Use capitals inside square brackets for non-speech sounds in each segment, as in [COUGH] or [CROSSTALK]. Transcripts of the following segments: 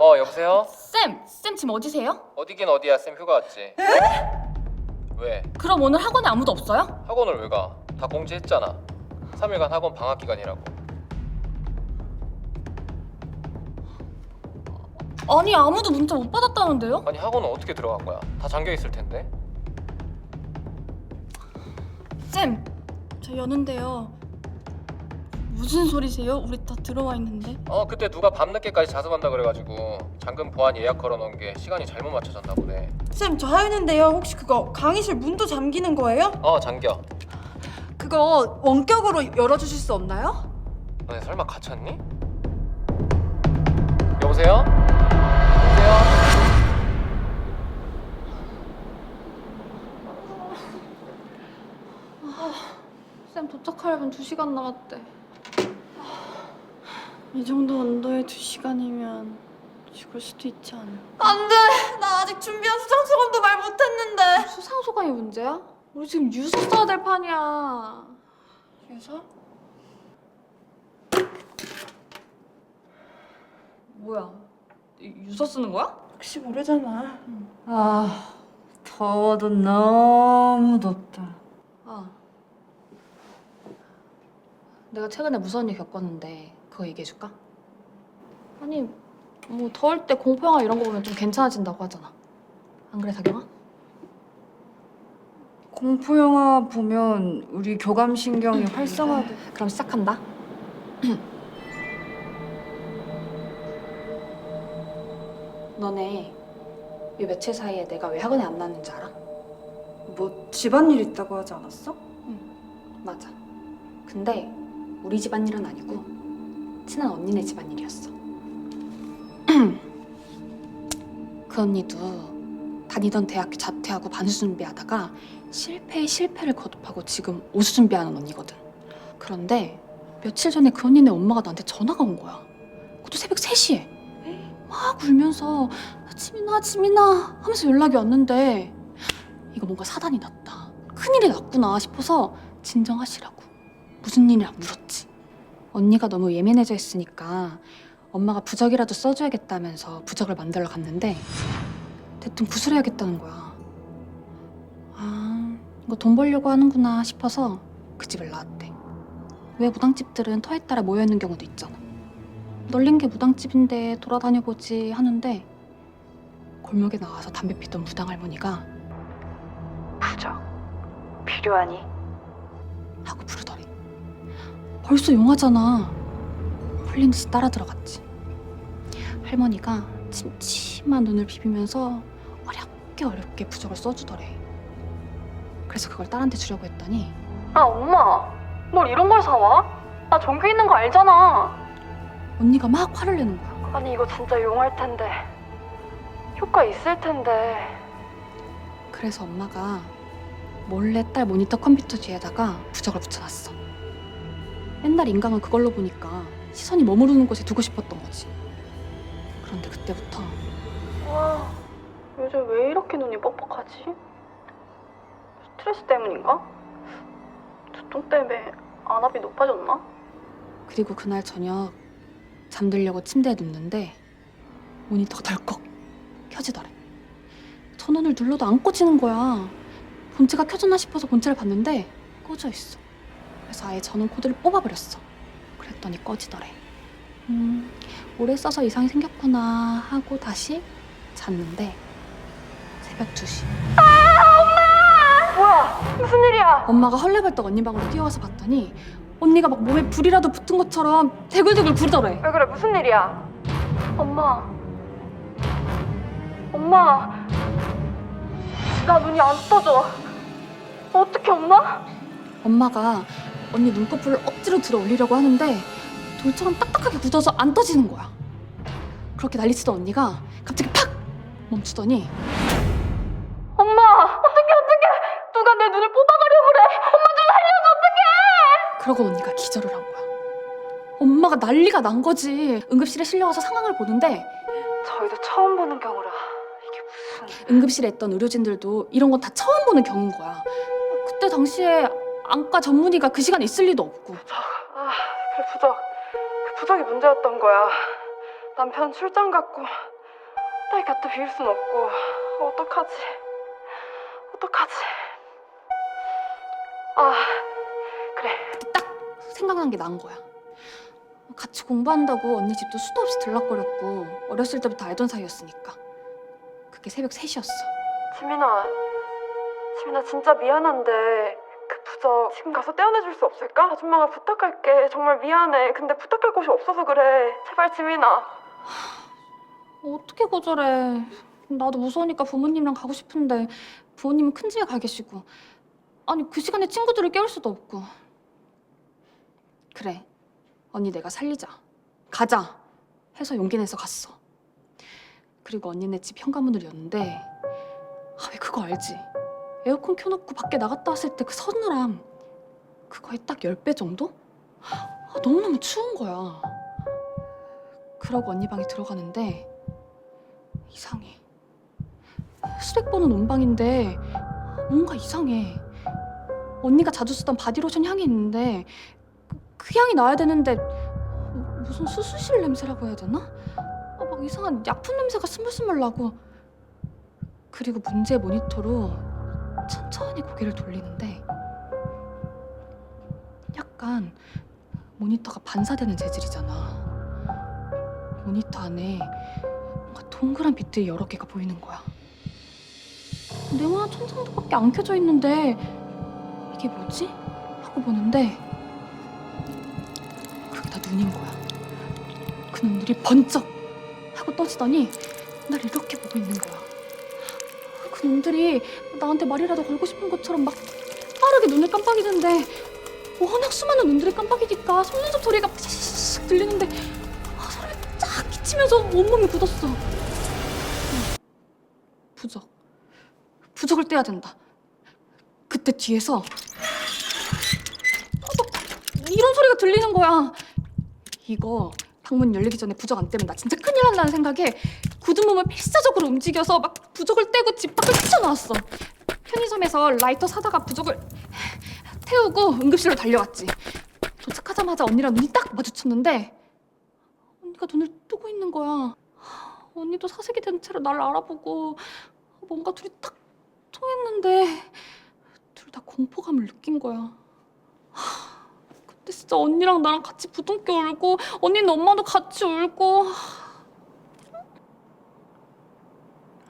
어 여보세요? 쌤! 쌤 지금 어디세요? 어디긴 어디야 쌤 휴가 왔지 왜? 그럼 오늘 학원에 아무도 없어요? 학원을 왜 가? 다 공지했잖아 3일간 학원 방학 기간이라고 아니 아무도 문자 못 받았다는데요? 아니 학원은 어떻게 들어간 거야? 다 잠겨 있을 텐데 쌤! 저 여는데요 무슨 소리세요? 우리 다 들어와 있는데 어 그때 누가 밤늦게까지 자습한다 그래가지고 잠금 보안 예약 걸어놓은 게 시간이 잘못 맞춰졌나 보네 쌤, 저 하였는데요. 혹시 그거 강의실 문도 잠기는 거예요? 어 잠겨 그거 원격으로 열어주실 수 없나요? 너네 설마 갇혔니? 여보세요? 여보세요? 쌤 도착하려면 2시간 남았대 이 정도 온도에 2시간이면 죽을 수도 있지 않을까 안 돼! 나 아직 준비한 수상 소감도 말 못했는데. 수상 소감이 문제야? 우리 지금 유서 써야 될 판이야 유서? 뭐야 유서 쓰는 거야? 혹시 모르잖아. 아, 더워도 너무 덥다. 아 내가 최근에 무서운 일 겪었는데 그거 얘기해줄까? 아니 뭐 더울 때 공포영화 이런 거 보면 좀 괜찮아진다고 하잖아 안 그래 사경아? 공포 영화 보면 우리 교감 신경이 활성화돼. 그럼 시작한다 [CLEARS THROAT] 너네 이 며칠 사이에 내가 왜 학원에 안 나왔는지 알아? 뭐 집안일 있다고 하지 않았어? 맞아 근데 우리 집안일은 아니고 친한 언니네 집안일이었어. [CLEARS THROAT] 그 언니도 다니던 대학교 자퇴하고 반수 준비하다가 실패에 실패를 거듭하고 지금 오수 준비하는 언니거든. 그런데 며칠 전에 그 언니네 엄마가 나한테 전화가 온 거야. 그것도 새벽 3시에. 막 울면서 지민아 지민아 하면서 연락이 왔는데 이거 뭔가 사단이 났다. 큰일이 났구나 싶어서 진정하시라고. 무슨 일이라 물었지 언니가 너무 예민해져 있으니까 엄마가 부적이라도 써줘야겠다면서 부적을 만들러 갔는데 대뜸 구슬해야겠다는 거야 아 이거 돈 벌려고 하는구나 싶어서 그 집을 나왔대 왜 무당집들은 터에 따라 모여있는 경우도 있잖아 널린 게 무당집인데 돌아다녀보지 하는데 골목에 나와서 담배 피던 무당 할머니가 부적 필요하니? 하고 부르더래. 벌써 용하잖아. 홀린 듯이 따라 들어갔지. 할머니가 침침한 눈을 비비면서 어렵게 어렵게 부적을 써주더래. 그래서 그걸 딸한테 주려고 했더니 아 엄마 뭘 이런 걸 사와? 나 전교 있는 거 알잖아 언니가 막 화를 내는 거야. 아니 이거 진짜 용할 텐데 효과 있을 텐데 그래서 엄마가 몰래 딸 모니터 컴퓨터 뒤에다가 부적을 붙여놨어. 옛날 인강은 그걸로 보니까 시선이 머무르는 곳에 두고 싶었던 거지. 그런데 그때부터 와 요즘 왜 이렇게 눈이 뻑뻑하지? 스트레스 때문인가? 두통 때문에 안압이 높아졌나? 그리고 그날 저녁 잠들려고 침대에 눕는데 모니터가 덜컥 켜지더래. 전원을 눌러도 안 꺼지는 거야. 본체가 켜졌나 싶어서 본체를 봤는데 꺼져 있어. 그래서 아예 전원 코드를 뽑아버렸어. 그랬더니 꺼지더래. 음, 오래 써서 이상이 생겼구나 하고 다시 잤는데 새벽 2시. 뭐야 무슨 일이야 엄마가 헐레벌떡 언니 방으로 뛰어와서 봤더니 언니가 막 몸에 불이라도 붙은 것처럼 대굴대굴 구르더래. 왜 그래 무슨 일이야 엄마 엄마 나 눈이 안 떠져 어떻게 엄마? 엄마가 언니 눈꺼풀을 억지로 들어 올리려고 하는데 돌처럼 딱딱하게 굳어서 안 떠지는 거야. 그렇게 난리치던 언니가 갑자기 팍 멈추더니 엄마 어떻게 어떻게 누가 내 눈을 뽑아가려고 그래 엄마 좀 살려줘 어떡해 그러고 언니가 기절을 한 거야. 엄마가 난리가 난 거지. 응급실에 실려와서 상황을 보는데 저희도 처음 보는 경우라 이게 무슨... 응급실에 있던 의료진들도 이런 건 다 처음 보는 경우인 거야. 그때 당시에 안과 전문의가 그 시간에 있을 리도 없고 아, 그 부적. 그 부적이 문제였던 거야. 남편 출장 갔고 딸 곁에 비울 순 없고 어떡하지? 어떡하지? 아 그래 딱 생각난 게 난 거야. 같이 공부한다고 언니 집도 수도 없이 들락거렸고 어렸을 때부터 알던 사이였으니까. 그게 새벽 3시였어. 지민아 지민아 진짜 미안한데 그 부적 지금 가서 떼어내줄 수 없을까? 아줌마가 부탁할게. 정말 미안해. 근데 부탁할 곳이 없어서 그래. 제발 지민아. 어떻게 거절해. 나도 무서우니까 부모님이랑 가고 싶은데 부모님은 큰 집에 가 계시고. 아니 그 시간에 친구들을 깨울 수도 없고. 그래 언니 내가 살리자. 가자. 해서 용기 내서 갔어. 그리고 언니네 집 현관문을 열는데 아 왜 그거 알지 에어컨 켜놓고 밖에 나갔다 왔을 때 그 서늘함 그거의 딱 10배 정도? 아, 너무너무 추운 거야 그러고 언니 방에 들어가는데 이상해. 수백 번은 온 방인데 뭔가 이상해. 언니가 자주 쓰던 바디로션 향이 있는데 그, 그 향이 나야 되는데 무슨 수수실 냄새라고 해야 되나? 아, 막 이상한 약품 냄새가 스물스물 나고 그리고 문제 모니터로 천천히 고개를 돌리는데 약간 모니터가 반사되는 재질이잖아. 모니터 안에 뭔가 동그란 빛들이 여러 개가 보이는 거야. 네모난 천장도밖에 안 켜져 있는데 이게 뭐지? 하고 보는데 그게 다 눈인 거야. 그 눈들이 번쩍 하고 떠지더니 날 이렇게 보고 있는 거야. 그 눈들이 나한테 말이라도 걸고 싶은 것처럼 막 빠르게 눈을 깜빡이는데 워낙 수많은 눈들이 깜빡이니까 속눈썹 소리가 씩 들리는데 아, 소리가 쫙 끼치면서 온몸이 굳었어. 부적. 부적을 떼야 된다. 그때 뒤에서 어, 막 이런 소리가 들리는 거야. 이거 방문 열리기 전에 부적 안 떼면 나 진짜 큰일 난다는 생각에 굳은 몸을 필사적으로 움직여서 막 부적을 떼고 집 밖을 뛰쳐나왔어. 편의점에서 라이터 사다가 부적을 태우고 응급실로 달려왔지. 도착하자마자 언니랑 눈이 딱 마주쳤는데 언니가 눈을 뜨고 있는 거야. 언니도 사색이 된 채로 나를 알아보고 뭔가 둘이 딱 통했는데 둘 다 공포감을 느낀 거야. 하, 그때 진짜 언니랑 나랑 같이 부둥켜 울고 언니는 엄마도 같이 울고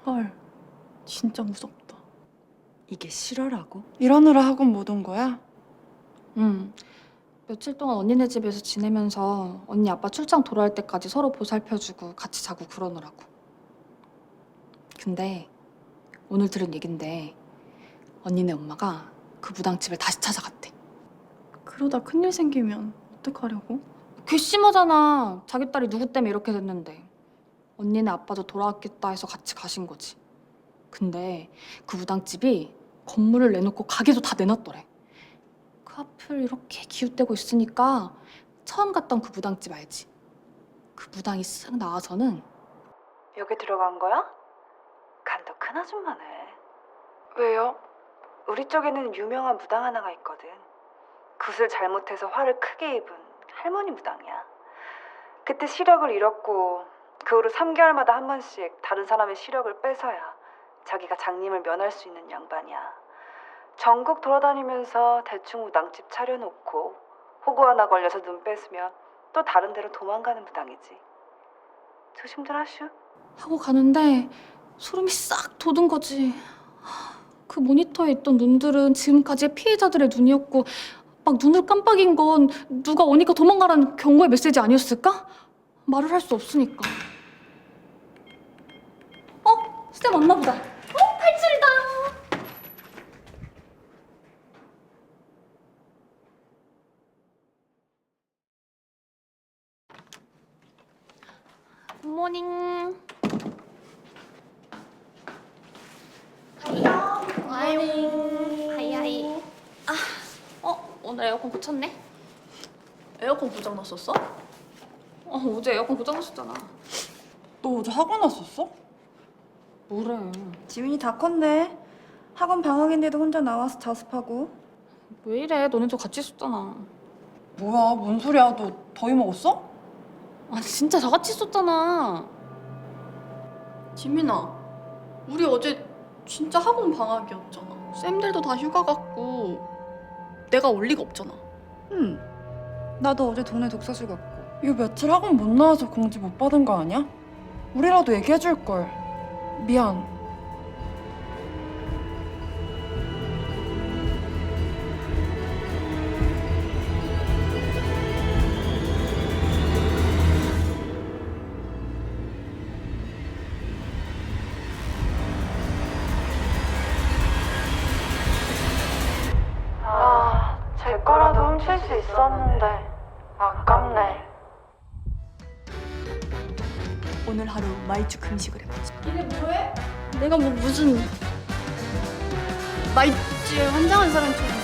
헐, 진짜 무섭다. 이게 실화라고? 이러느라 학원 못 온 거야? 응. 며칠 동안 언니네 집에서 지내면서 언니 아빠 출장 돌아올 때까지 서로 보살펴주고 같이 자고 그러느라고. 근데 오늘 들은 얘긴데 언니네 엄마가 그 무당집을 다시 찾아갔대. 그러다 큰일 생기면 어떡하려고? 괘씸하잖아. 자기 딸이 누구 때문에 이렇게 됐는데. 언니네 아빠도 돌아왔겠다 해서 같이 가신 거지. 근데 그 무당집이 건물을 내놓고 가게도 다 내놨더래. 그 앞을 이렇게 기웃대고 있으니까 처음 갔던 그 무당집 알지? 그 무당이 쓱 나와서는 여기 들어간 거야? 간도 큰 아줌마네. 왜요? 우리 쪽에는 유명한 무당 하나가 있거든. 굿을 잘못해서 화를 크게 입은 할머니 무당이야. 그때 시력을 잃었고 그 후로 3개월마다 한 번씩 다른 사람의 시력을 뺏어야 자기가 장님을 면할 수 있는 양반이야. 전국 돌아다니면서 대충 무당집 차려놓고 호구 하나 걸려서 눈 뺏으면 또 다른 데로 도망가는 무당이지. 조심들 하슈. 하고 가는데 소름이 싹 돋은 거지. 하, 그 모니터에 있던 눈들은 지금까지의 피해자들의 눈이었고 막 눈을 깜빡인 건 누가 오니까 도망가라는 경고의 메시지 아니었을까? 말을 할 수 없으니까. 어? 쌤 왔나 보다. 어? 탈출이다. 굿모닝. 하이하이. 아, 어 오늘 에어컨 고쳤네? 에어컨 고장 났었어? 어 어제 에어컨 고장 났었잖아. 너 어제 학원 왔었어? 뭐래? 지민이 다 컸네. 학원 방학인데도 혼자 나와서 자습하고. 왜 이래? 너네도 같이 있었잖아. 뭐야, 뭔 소리야? 너 더위 먹었어? 아니 진짜 다 같이 썼잖아. 지민아, 우리 어제 진짜 학원 방학이었잖아. 쌤들도 다 휴가 갔고 내가 올 리가 없잖아. 응. 나도 어제 동네 독서실 갔고. 이거 며칠 학원 못 나와서 공지 못 받은 거 아니야? 우리라도 얘기해 줄 걸. 미안. 아, 제 거라도 훔칠 수 있었는데 아깝네. 오늘 하루 마이쮸 금식을 해보자. 니네 뭐해? 내가 뭐 무슨 마이쮸 환장한 사람처럼